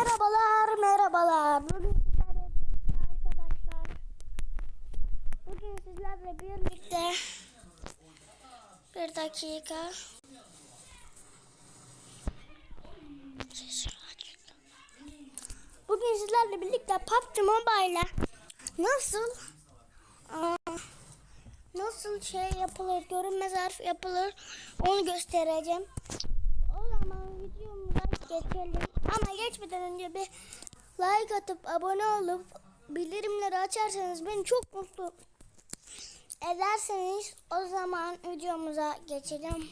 Merhabalar, merhabalar. Bugün sizlerle birlikte arkadaşlar. Bugün sizlerle birlikte bir dakika. Bugün sizlerle birlikte PUBG Mobile'la nasıl nasıl şey yapılır, görünmez harf yapılır onu göstereceğim. O zaman videomuza geçelim. Geçmeden önce bir like atıp abone olup bildirimleri açarsanız beni çok mutlu ederseniz o zaman videomuza geçelim.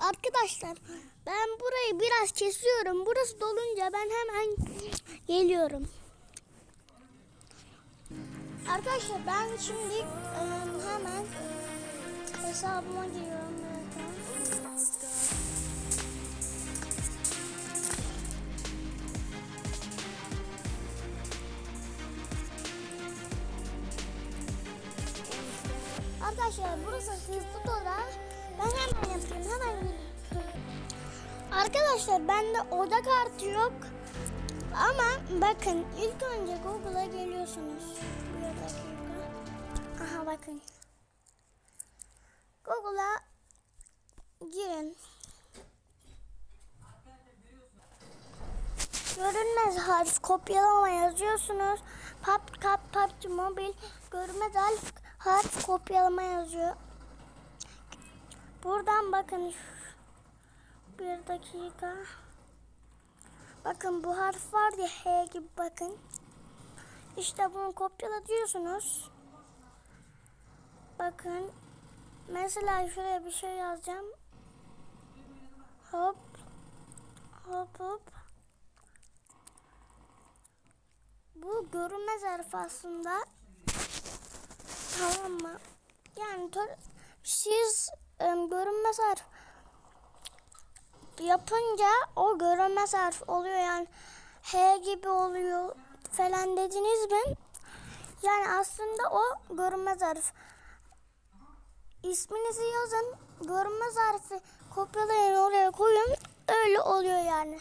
Arkadaşlar ben burayı biraz kesiyorum. Burası dolunca ben hemen geliyorum. Arkadaşlar ben şimdi e, hemen hesabıma giriyorum. Arkadaşlar burası hızlı dolar. Ben hemen yapayım hemen geliyorum. Arkadaşlar bende oda kartı yok. Ama bakın ilk önce Google'a geliyorsunuz. Aha bakın. Google'a girin. Görünmez harf kopyalama yazıyorsunuz. Pub, kap, PUBG Mobile görünmez harf, harf kopyalama yazıyor. Buradan bakın. Bir dakika. Bakın bu harf var ya H gibi bakın. İşte bunu kopyala diyorsunuz. Bakın. Mesela şuraya bir şey yazacağım. Hop. Hop hop. Bu görünmez harf aslında. Tamam mı? Yani to- siz em, görünmez harf yapınca o görünmez harf oluyor yani H gibi oluyor falan dediniz mi? Yani aslında o görünmez harf. İsminizi yazın, görünmez harfi kopyalayın oraya koyun. Öyle oluyor yani.